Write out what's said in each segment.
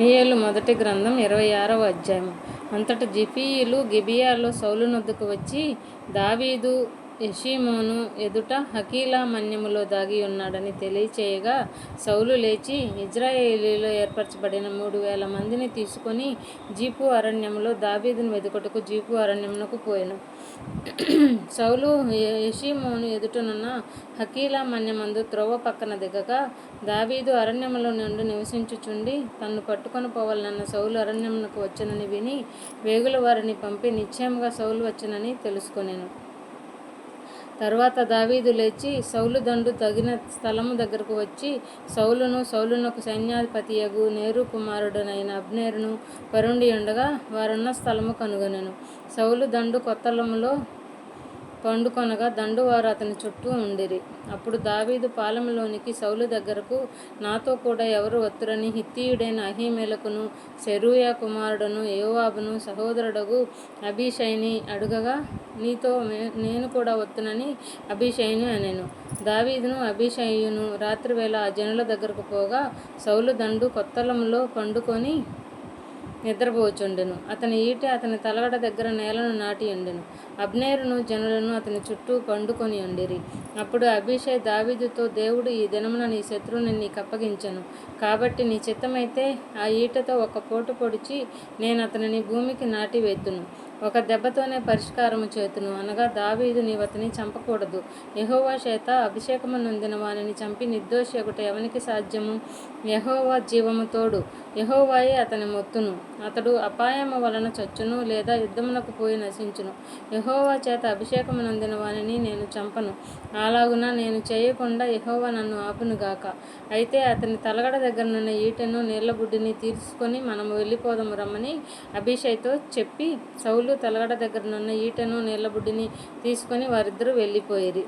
సమూయేలు మొదటి గ్రంథం ఇరవై ఆరవ అధ్యాయం అంతట జిఫీయులు గిబియాలో సౌలునొద్దుకు వచ్చి దావీదు యషీమోను ఎదుట హకీలా మన్యములో దాగి ఉన్నాడని తెలియచేయగా సౌలు లేచి ఇజ్రాయేలీలో ఏర్పరచబడిన మూడు వేల మందిని తీసుకొని జీపు అరణ్యంలో దావీదును వెదుకుటకు జీపు అరణ్యమునకు పోయాను. సౌలు యషీమోను ఎదుటనున్న హకీలా మన్యమందు త్రోవ పక్కన దిగగా దావీదు అరణ్యములో నుండి నివసించుచుండి తన్ను పట్టుకొని పోవాలన్న సౌలు అరణ్యమునకు వచ్చనని విని వేగుల వారిని పంపి నిశ్చయముగా సౌలు వచ్చనని తెలుసుకొనేను. తర్వాత దావీదు లేచి సౌలు దండు తగిన స్థలము దగ్గరకు వచ్చి సౌలును సౌలునకు సైన్యాధిపతియగు నేరు కుమారుడనైన అబ్నేరును పరుండి ఉండగా వారున్న స్థలము కనుగొనెను. సౌలు దండు కొత్తలములో పండుకొనగా దండువారు అతని చుట్టూ ఉండిరి. అప్పుడు దావీదు పాలెంలోనికి సౌలు దగ్గరకు నాతో కూడా ఎవరు వత్తురని హిత్తీయుడైన అహీమెలకును సెరూయా కుమారుడను యోవాబును సహోదరుడగు అభిషైని అడుగగా నీతో నేను కూడా వత్తునని అభిషైని అనెను. దావీదును అభిషయును రాత్రివేళ ఆ జనుల దగ్గరకు పోగా సౌలు దండు కొత్తలంలో పండుకొని నిద్రపోచుండెను. అతని ఈట అతని తలగడ దగ్గర నేలను నాటి ఉండెను అబ్నేరును జనులను అతని చుట్టూ పండుకొని ఉండిరి. అప్పుడు అభిషేక్ దావీదుతో దేవుడు ఈ దినమున నీ శత్రువుని నీకు అప్పగించను కాబట్టి నీ చిత్తమైతే ఆ ఈటతో ఒక పోటు పొడిచి నేను అతనిని భూమికి నాటి వేతును ఒక దెబ్బతోనే పరిష్కారము చేతును. అనగా దావీదు నీవతని చంపకూడదు. యహోవా చేత అభిషేకము నొందిన వానిని చంపి నిర్దోషి ఒకటి ఎవనికి సాధ్యము? యహోవా జీవముతోడు యహోవాయే అతని మొత్తును. అతడు అపాయము వలన చచ్చును లేదా యుద్ధమునకు పోయి నశించును. యహోవా చేత అభిషేకము నందిన వానిని నేను చంపను. అలాగున నేను చేయకుండా యహోవా నన్ను ఆపునుగాక అయితే అతని తలగడ దగ్గరనున్న ఈటెను నీళ్ళ బుడ్డిని తీసుకొని మనము వెళ్ళిపోదాము రమ్మని అభిషేక్తో చెప్పి సౌలు తలగడ దగ్గరనున్న ఈటెను నీళ్ళ బుడ్డిని తీసుకొని వారిద్దరూ వెళ్ళిపోయేది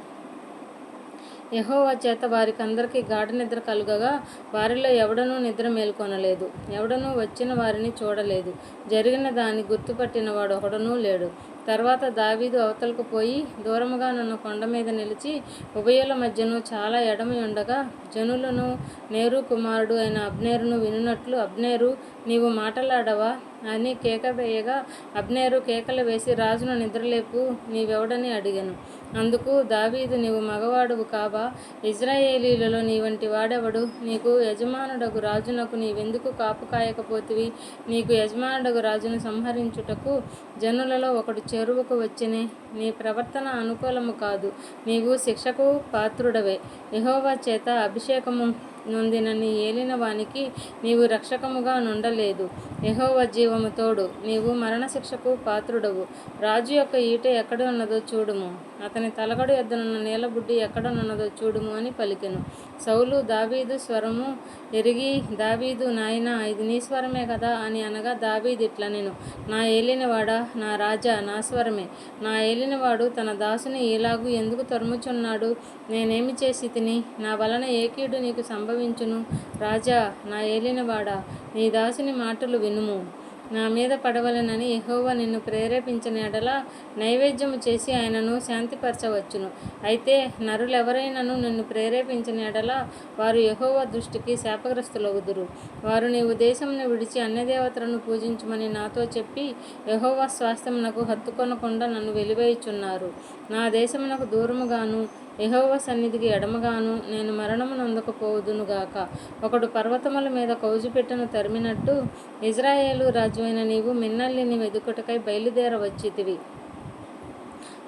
యహోవా చేత వారికందరికీ గాఢ నిద్ర కలుగగా వారిలో ఎవడనూ నిద్ర మేల్కొనలేదు. ఎవడనూ వచ్చిన వారిని చూడలేదు. జరిగిన దాన్ని గుర్తుపట్టిన వాడు ఒకడనూ లేడు. తర్వాత దావీదు అవతలకు పోయి దూరముగా నన్ను కొండ మీద నిలిచి ఉభయుల మధ్యను చాలా ఎడమి ఉండగా జనులను నేరు కుమారుడు అయిన అబ్నేరును వినున్నట్లు అబ్నేరు నీవు మాటలాడవా? అని కేకవేయగా అబ్నేరు కేకలు వేసి రాజును నిద్రలేపు నీవెవడని అడిగాను. అందుకు దావీదు నీవు మగవాడువు కావా? ఇజ్రాయేలీలలో నీ వంటి వాడెవడు? నీకు యజమానుడగు రాజునకు నీవెందుకు కాపు కాయకపోతివి? నీకు యజమానుడగు రాజును సంహరించుటకు జనులలో ఒకడు చెరువుకు వచ్చినే నీ ప్రవర్తన అనుకూలము కాదు. నీవు శిక్షకు పాత్రుడవే. యహోవా చేత అభిషేకము నొందిన ఏలిన వానికి నీవు రక్షకముగా నుండలేదు. యహోవ జీవము తోడు నీవు మరణశిక్షకు పాత్రుడవు. రాజు యొక్క ఈట ఎక్కడ ఉన్నదో చూడుము. అతని తలగడు ఎద్దనున్న నీలబుడ్డి ఎక్కడనున్నదో చూడుము అని పలికెను. సౌలు దావీదు స్వరము ఎరిగి దావీదు నాయన ఇది నీ స్వరమే కదా? అని అనగా దావీదు ఇట్లా నేను నా ఏలినవాడా నా రాజా నా స్వరమే. నా ఏలినవాడు తన దాసుని ఇలాగూ ఎందుకు తరుముచున్నాడు? నేనేమి చేసి తిని? నా వలన ఏ కీడు నీకు సంభవించును? రాజా నా ఏలినవాడా నీ దాసుని మాటలు వినుము. నా మీద పడవలనని ఎహోవా నిన్ను ప్రేరేపించిన ఎడల నైవేద్యము చేసి ఆయనను శాంతిపరచవచ్చును. అయితే నరులెవరైనను నిన్ను ప్రేరేపించిన ఎడల వారు ఎహోవా దృష్టికి శాపగ్రస్తులగుదురు. వారు నీవు దేశంను విడిచి అన్యదేవతలను పూజించమని నాతో చెప్పి ఎహోవా స్వాస్థ్యమునకు హత్తుకొనకుండా నన్ను వెలివేయుచున్నారు. నా దేశమునకు దూరముగాను యహోవ సన్నిధికి ఎడమగాను నేను మరణము నొందకపోదునుగాక ఒకడు పర్వతముల మీద కౌజుపెట్టను తరిమినట్టు ఇజ్రాయేలు రాజువైన నీవు మిన్నల్లిని వెదుకుటకై బయలుదేరవచ్చితివి.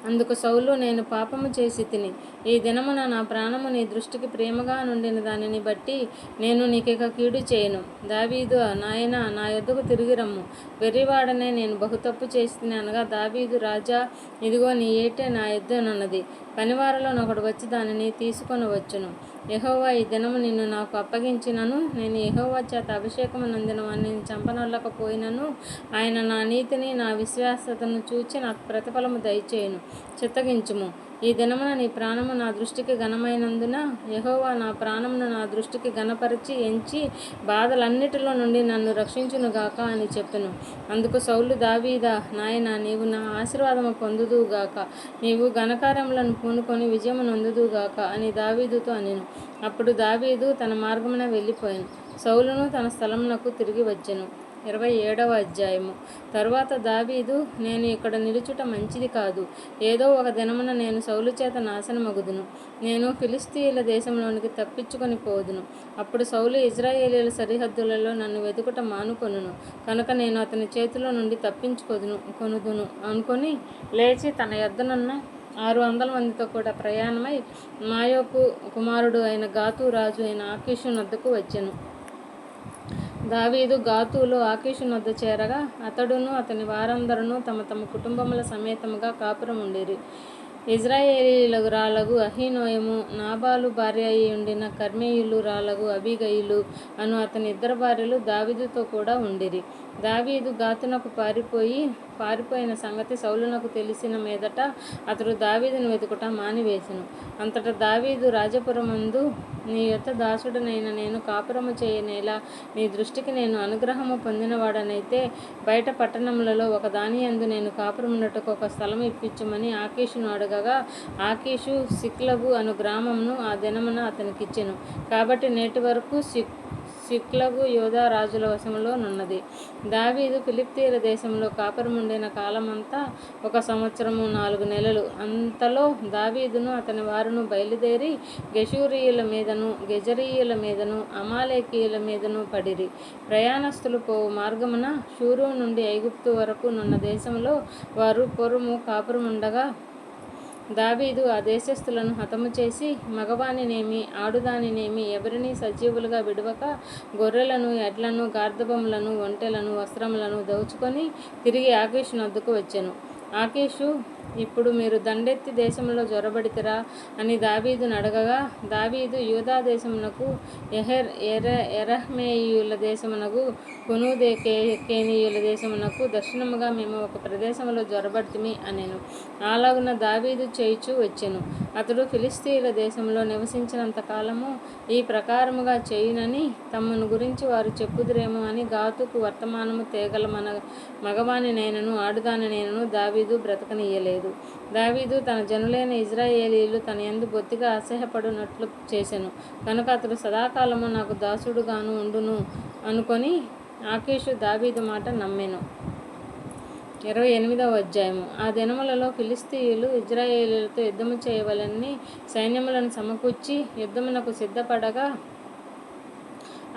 అందుకు సౌలు నేను పాపము చేసి తిని ఈ దినమున నా ప్రాణము నీ దృష్టికి ప్రేమగా నుండిన దానిని బట్టి నేను నీకిక కీడు చేయను. దావీదు నాయన నా యొద్దకు తిరిగి రమ్ము. వెర్రివాడనే నేను బహు తప్పు చేసి అనగా దావీదు రాజా ఇదిగో నీ ఏటే నా యొద్దనున్నది. పనివారిలో ఒకడు వచ్చి దానిని తీసుకొని వచ్చును. యహోవా ఈ దినము నిన్ను నాకు అప్పగించినను. నేను యహోవా చేత అభిషేకము నందిన వాడిని చంపనొల్లకపోయినను. ఆయన నా నీతిని నా విశ్వాసతను చూచి నాకు ప్రతిఫలము దయచేయును. చిత్తగించుము. ఈ దినమున నీ ప్రాణము నా దృష్టికి ఘనమైనందున యహోవా నా ప్రాణమును నా దృష్టికి ఘనపరిచి ఎంచి బాధలన్నిటిలో నుండి నన్ను రక్షించునుగాక అని చెప్పను అందుకు సౌలు దావీదా నాయన నీవు నా ఆశీర్వాదము పొందుదుగాక నీవు ఘనకార్యములను పూనుకొని విజయము నొందుదుగాక అని దావీదుతో అనెను. అప్పుడు దావీదు తన మార్గమున వెళ్ళిపోయాను. సౌలును తన స్థలమునకు తిరిగి వచ్చెను. ఇరవై ఏడవ అధ్యాయము. తర్వాత దావీదు నేను ఇక్కడ నిలుచుట మంచిది కాదు. ఏదో ఒక దినమున నేను సౌలు చేత నాశనమగుదును. నేను ఫిలిస్తీన్ల దేశంలోనికి తప్పించుకొని పోదును. అప్పుడు సౌలు ఇజ్రాయేలీల సరిహద్దులలో నన్ను వెతుకుట మానుకొనును. కనుక నేను అతని చేతిలో నుండి తప్పించుకొదును కొనుదును అనుకొని లేచి తన యొద్దనున్న ఆరు వందల మందితో కూడా ప్రయాణమై మాయోకు కుమారుడు అయిన గాతు రాజు అయిన ఆకీషు నద్దకు వచ్చాను. దావీదు గాతులో ఆకీషు వద్ద చేరగా అతడును అతని వారందరూ తమ తమ కుటుంబముల సమేతముగా కాపురం ఉండేరి. ఇజ్రాయేలీలకు రాలగు అహీనోయము నాబాలు భార్య అయి ఉండిన కర్మేయులు రాలగు అభిగయులు అను అతని ఇద్దరు భార్యలు దావీదుతో కూడా ఉండిరి. దావీదు గాతునకు పారిపోయి పారిపోయిన సంగతి సౌలునకు తెలిసిన మీదట అతడు దావీదును వెతుకుట మానివేశను అంతటా దావీదు రాజపురమందు నీ యొక్క దాసుడనైన నేను కాపురము చేయనేలా నీ దృష్టికి నేను అనుగ్రహము పొందినవాడనైతే బయట పట్టణములలో ఒక దాని అందు నేను కాపురమున్నట్టుకు ఒక స్థలం ఇప్పించమని ఆకీషును అడగగా ఆకీషు సిక్లబు అను గ్రామంను ఆ దినమున అతనికిచ్చెను. కాబట్టి నేటి వరకు సిక్ సిక్లగు యోధా రాజుల వశంలో నున్నది. దావీదు ఫిలిప్తీల దేశంలో కాపురముండిన కాలమంతా ఒక సంవత్సరము నాలుగు నెలలు. అంతలో దావీదును అతని వారును బయలుదేరి గెషూరీయుల మీదను గెజరీయుల మీదను అమాలేకీయుల మీదను పడిరి. ప్రయాణస్తులు పోవు మార్గమున షూరు నుండి ఐగుప్తు వరకు నున్న దేశంలో వారు పొరుము కాపురముండగా దావీదు ఆ దేశస్థులను హతము చేసి మగవానినేమి ఆడుదానినేమి ఎవరిని సజీవులుగా విడవక గొర్రెలను ఎడ్లను గార్ధబములను ఒంటెలను వస్త్రములను దోచుకొని తిరిగి ఆకీషు నద్దుకు వచ్చాను. ఆకీషు ఇప్పుడు మీరు దండెత్తి దేశంలో జొరబడితిరా అని దావీదును అడగగా దావీదు యూదా దేశమునకు ఎహెర్ ఎర ఎరహ్మేయుల దేశమునకు కొనుదే కే కేనీయుల దేశమునకు దక్షిణముగా మేము ఒక ప్రదేశంలో జొరబడితిమి అనేను. అలాగున దావీదు చేయిచూ వచ్చెను. అతడు ఫిలిస్తీన్ల దేశంలో నివసించినంత కాలము ఈ ప్రకారముగా చేయునని తమను గురించి వారు చెప్పుదురేమో అని గాతుకు వర్తమానము తేగల మన మగవాని నేనను ఆడుదాని నేనను దావీదు బ్రతకనీయలేదు. లేదు. దావీదు తన జనులైన ఇజ్రాయేలీలు తన ఎందు బొత్తిగా అసహ్యపడినట్లు చేశాను కనుక అతడు సదాకాలము నాకు దాసుడుగాను ఉండును అనుకొని ఆకేషు దావీదు మాట నమ్మెను. ఇరవై ఎనిమిదవ అధ్యాయము. ఆ దినములలో ఫిలిస్తీయులు ఇజ్రాయేలీలతో యుద్ధము చేయవలని సైన్యములను సమకూర్చి యుద్ధమునకు సిద్ధపడగా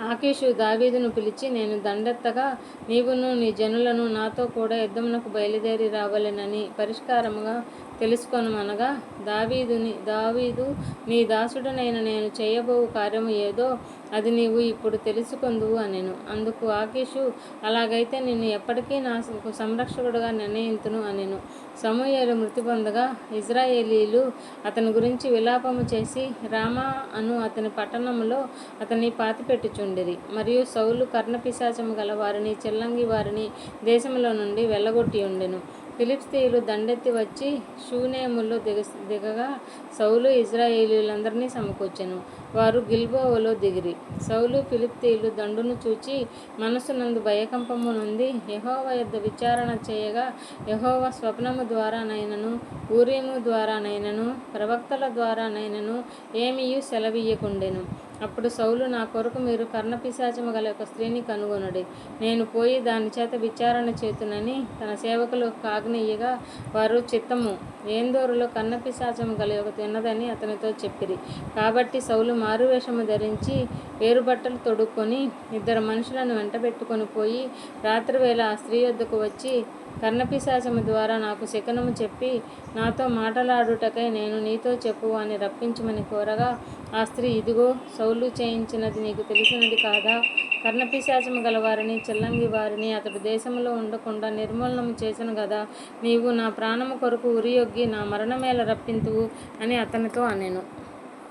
ఆకీషు దావీదును పిలిచి నేను దండెత్తగా నీవును నీ జనులను నాతో కూడా యుద్ధమునకు బయలుదేరి రావలెనని పరిష్కారముగా తెలుసుకొనమనగా దావీదుని దావీదు నీ దాసుడనైన నేను చేయబోవు కార్యము ఏదో అది నీవు ఇప్పుడు తెలుసుకుందువు అనెను. అందుకు ఆకీషు అలాగైతే నిన్ను ఎప్పటికీ నా సంరక్షకుడుగా నిర్ణయింతును అనెను. సమూహలు మృతి పొందగా ఇజ్రాయేలీలు అతని గురించి విలాపము చేసి రామా అను అతని పట్టణములో అతన్ని పాతిపెట్టుచుండిరి. మరియు సౌలు కర్ణపిశాచము గల వారిని చెల్లంగి వారిని దేశంలో నుండి వెళ్ళగొట్టి ఉండెను ఫిలిప్స్తీయులు దండెత్తి వచ్చి షూనేములో దిగ దిగగా సౌలు ఇజ్రాయేలీలందరినీ సమకూర్చెను. వారు గిల్బోవలో దిగిరి. సౌలు ఫిలిప్తీయులు దండును చూచి మనసునందు భయకంపము నుండి యహోవ యొద్ద విచారణ చేయగా యహోవ స్వప్నము ద్వారానైనను ఊరేము ద్వారానైనను ప్రవక్తల ద్వారానైనను ఏమీయు సెలవీయకుండెను అప్పుడు సౌలు నా కొరకు మీరు కర్ణపిశాచము గల ఒక స్త్రీని కనుగొనడి. నేను పోయి దాని చేత విచారణ చేతునని తన సేవకులు కాగ్నీయగా వారు చిత్తము. ఏందోరులో కన్నపిశాచము గల ఒక తిన్నదని అతనితో చెప్పిరి. కాబట్టి సౌలు మారువేషము ధరించి వేరుబట్టలు తొడుక్కొని ఇద్దరు మనుషులను వెంటబెట్టుకొని పోయి రాత్రివేళ ఆ స్త్రీ వద్దకు వచ్చి కర్ణపిశాచము ద్వారా నాకు శకునము చెప్పి నాతో మాటలాడుటకై నేను నీతో చెప్పు అని రప్పించమని కోరగా ఆ స్త్రీ ఇదిగో సౌలు చేయించినది నీకు తెలిసినది కాదా? కర్ణపిశాచము గలవారిని చెల్లంగి వారిని అతడు దేశంలో ఉండకుండా నిర్మూలనము చేసను కదా నీవు నా ప్రాణము కొరకు ఉరియొగ్గి నా మరణమేల రప్పింతువు అని అతనితో అనెను.